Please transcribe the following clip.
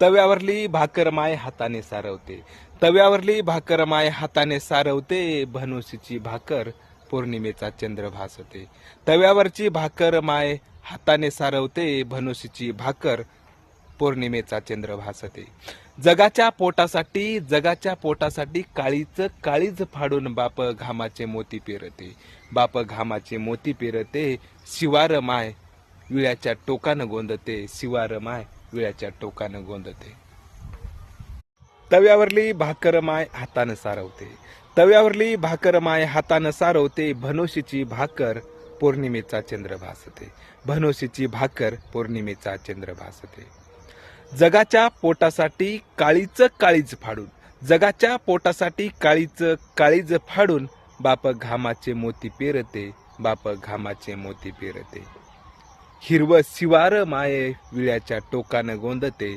तव्यावरली भाकर माय हाताने सारवते. तव्यावरली भाकर माय हाताने सारवते भनुसीची भाकर पौर्णिमेचा चंद्र भासते. तव्यावरची भाकर माय हाताने सारवते भनुसीची भाकर पौर्णिमेचा चंद्र भासते. जगाच्या पोटासाठी जगाच्या पोटासाठी काळीच काळीज फाडून बाप घामाचे मोती पेरते. बाप घामाचे मोती पेरते शिवार माय विळ्याच्या टोकानं गोंदते शिवार माय विळ्याच्या टोकानं गोंदते. तव्यावरली भाकर माय हातानं सारवते. तव्यावरली भाकर माय हातानं सारवते भनोशीची भाकर पौर्णिमेचा चंद्र भासते. भनोशीची भाकर पौर्णिमेचा चंद्र भासते. जगाच्या पोटासाठी काळीच काळीज फाडून जगाच्या पोटासाठी काळीच काळीज फाडून बाप घामाचे मोती पेरते बाप घामाचे मोती पेरते. हिरव शिवार माये विळ्याच्या टोकानं गोंदते.